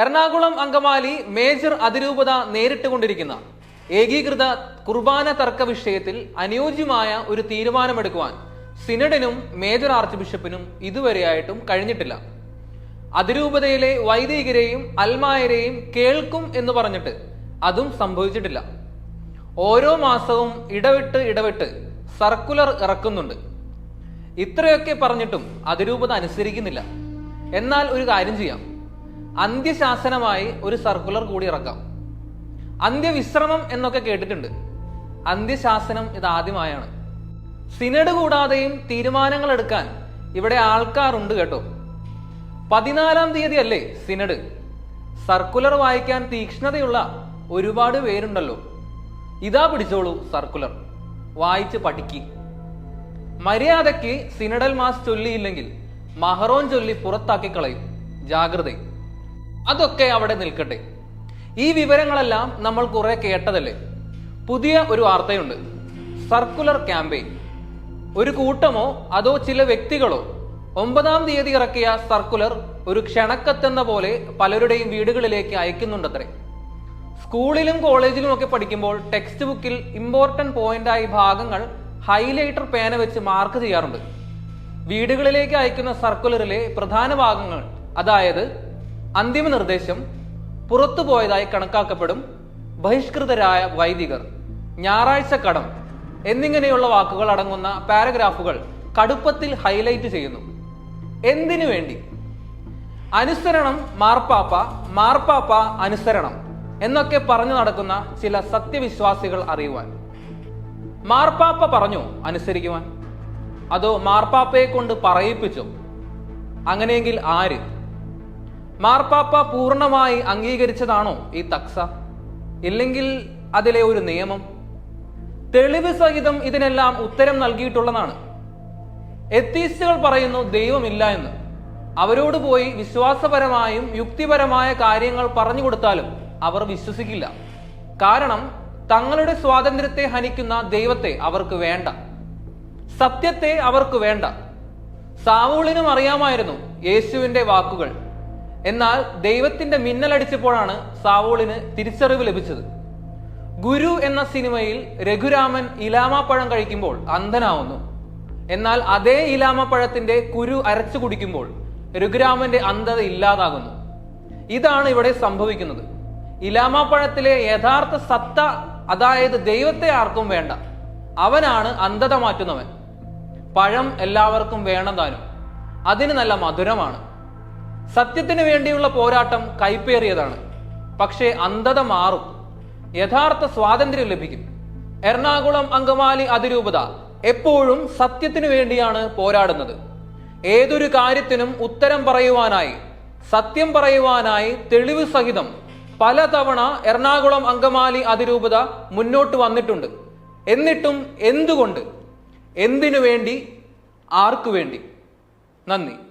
Ernakulam Angamaly major അതിരൂപത നേരിട്ടുകൊണ്ടിരിക്കുന്ന ഏകീകൃത കുർബാന തർക്ക വിഷയത്തിൽ അനുയോജ്യമായ ഒരു തീരുമാനമെടുക്കുവാൻ സിനഡിനും മേജർ ആർച്ച് ബിഷപ്പിനും ഇതുവരെയായിട്ടും കഴിഞ്ഞിട്ടില്ല. അതിരൂപതയിലെ വൈദികരെയും അൽമായരെയും കേൾക്കും എന്ന് പറഞ്ഞിട്ട് അതും സംഭവിച്ചിട്ടില്ല. ഓരോ മാസവും ഇടവിട്ട് ഇടവിട്ട് സർക്കുലർ ഇറക്കുന്നുണ്ട്. ഇത്രയൊക്കെ പറഞ്ഞിട്ടും അതിരൂപത അനുസരിക്കുന്നില്ല. എന്നാൽ ഒരു കാര്യം ചെയ്യാം. അന്ത്യശാസനമായി ഒരു സർക്കുലർ കൂടി ഇറക്കാം. അന്ത്യവിശ്രമം എന്നൊക്കെ കേട്ടിട്ടുണ്ട്. അന്ത്യശാസനം ഇത് ആദ്യമായാണ് സിനഡ് കൂടാതെയും തീരുമാനങ്ങൾ എടുക്കാൻ ഇവിടെ ആൾക്കാരുണ്ട് കേട്ടോ. പതിനാലാം തീയതി അല്ലേ സിനഡ്. സർക്കുലർ വായിക്കാൻ തീക്ഷ്ണതയുള്ള ഒരുപാട് പേരുണ്ടല്ലോ. ഇതാ പിടിച്ചോളൂ സർക്കുലർ. വായിച്ച് പഠിക്കി. മര്യാദയ്ക്ക് സിനഡൽ മാസ് ചൊല്ലിയില്ലെങ്കിൽ മഹറോൻ ചൊല്ലി പുറത്താക്കി കളയും ജാഗ്രത അതൊക്കെ അവിടെ നിൽക്കട്ടെ. ഈ വിവരങ്ങളെല്ലാം നമ്മൾ കുറെ കേട്ടതല്ലേ? പുതിയ ഒരു വാർത്തയുണ്ട്. Circular campaign. ഒരു കൂട്ടമോ അതോ ചില വ്യക്തികളോ? ഒമ്പതാം തീയതി ഇറക്കിയ സർക്കുലർ ഒരു ക്ഷണക്കത്തെന്ന പോലെ പലരുടെയും വീടുകളിലേക്ക് അയക്കുന്നുണ്ടത്രേ. സ്കൂളിലും കോളേജിലും ഒക്കെ പഠിക്കുമ്പോൾ ടെക്സ്റ്റ് ബുക്കിൽ ഇമ്പോർട്ടന്റ് പോയിന്റായി ഭാഗങ്ങൾ ഹൈലൈറ്റർ പേന വെച്ച് മാർക്ക് ചെയ്യാറുണ്ട്. വീടുകളിലേക്ക് അയക്കുന്ന സർക്കുലറിലെ പ്രധാന ഭാഗങ്ങൾ അതായത് അന്തിമ നിർദ്ദേശം പുറത്തു പോയതായി കണക്കാക്കപ്പെടും ബഹിഷ്കൃതരായ വൈദികർ. ഞായറാഴ്ച കടം എന്നിങ്ങനെയുള്ള വാക്കുകൾ അടങ്ങുന്ന പാരഗ്രാഫുകൾ കടുപ്പത്തിൽ ഹൈലൈറ്റ് ചെയ്യുന്നു. എന്തിനു വേണ്ടി? അനുസരണം മാർപ്പാപ്പ മാർപ്പാപ്പ അനുസരണം എന്നൊക്കെ പറഞ്ഞു നടക്കുന്ന ചില സത്യവിശ്വാസികൾ അറിയുവാൻ. മാർപ്പാപ്പ പറഞ്ഞു അനുസരിക്കുവാൻ. അതോ മാർപ്പാപ്പയെ കൊണ്ട് പറയിപ്പിച്ചു? അങ്ങനെയെങ്കിൽ ആര്? മാർപ്പാപ്പ പൂർണമായി അംഗീകരിച്ചതാണോ ഈ തക്സ? ഇല്ലെങ്കിൽ അതിലെ ഒരു നിയമം? തെളിവ് സഹിതം ഇതിനെല്ലാം ഉത്തരം നൽകിയിട്ടുള്ളതാണ്. എത്തീസ്റ്റുകൾ പറയുന്നു ദൈവമില്ല എന്ന്. അവരോട് പോയി വിശ്വാസപരമായും യുക്തിപരമായ കാര്യങ്ങൾ പറഞ്ഞു കൊടുത്താലും അവർ വിശ്വസിക്കില്ല. കാരണം തങ്ങളുടെ സ്വാതന്ത്ര്യത്തെ ഹനിക്കുന്ന ദൈവത്തെ അവർക്ക് വേണ്ട. സത്യത്തെ അവർക്ക് വേണ്ട. സാവൂളിനും അറിയാമായിരുന്നു യേശുവിന്റെ വാക്കുകൾ. എന്നാൽ ദൈവത്തിന്റെ മിന്നലടിച്ചപ്പോഴാണ് സാവോളിന് തിരിച്ചറിവ് ലഭിച്ചത്. ഗുരു എന്ന സിനിമയിൽ രഘുരാമൻ ഇലാമാപ്പഴം കഴിക്കുമ്പോൾ അന്ധനാവുന്നു. എന്നാൽ അതേ ഇലാമപ്പഴത്തിന്റെ കുരു അരച്ചു കുടിക്കുമ്പോൾ രഘുരാമന്റെ അന്ധത ഇല്ലാതാകുന്നു. ഇതാണ് ഇവിടെ സംഭവിക്കുന്നത്. ഇലാമാപ്പഴത്തിലെ യഥാർത്ഥ സത്ത അതായത് ദൈവത്തെ ആർക്കും വേണ്ട. അവനാണ് അന്ധത മാറ്റുന്നവൻ. പഴം എല്ലാവർക്കും വേണം താനും. അതിന് നല്ല മധുരമാണ്. സത്യത്തിന് വേണ്ടിയുള്ള പോരാട്ടം കൈപ്പേറിയതാണ്. പക്ഷേ അന്ധത മാറും. യഥാർത്ഥ സ്വാതന്ത്ര്യം ലഭിക്കും. എറണാകുളം അങ്കമാലി അതിരൂപത എപ്പോഴും സത്യത്തിനു വേണ്ടിയാണ് പോരാടുന്നത്. ഏതൊരു കാര്യത്തിനും ഉത്തരം പറയുവാനായി സത്യം പറയുവാനായി തെളിവ് സഹിതം പലതവണ എറണാകുളം അങ്കമാലി അതിരൂപത മുന്നോട്ട് വന്നിട്ടുണ്ട്. എന്നിട്ടും എന്തുകൊണ്ട്? എന്തിനു വേണ്ടി? ആർക്കു വേണ്ടി? നന്ദി.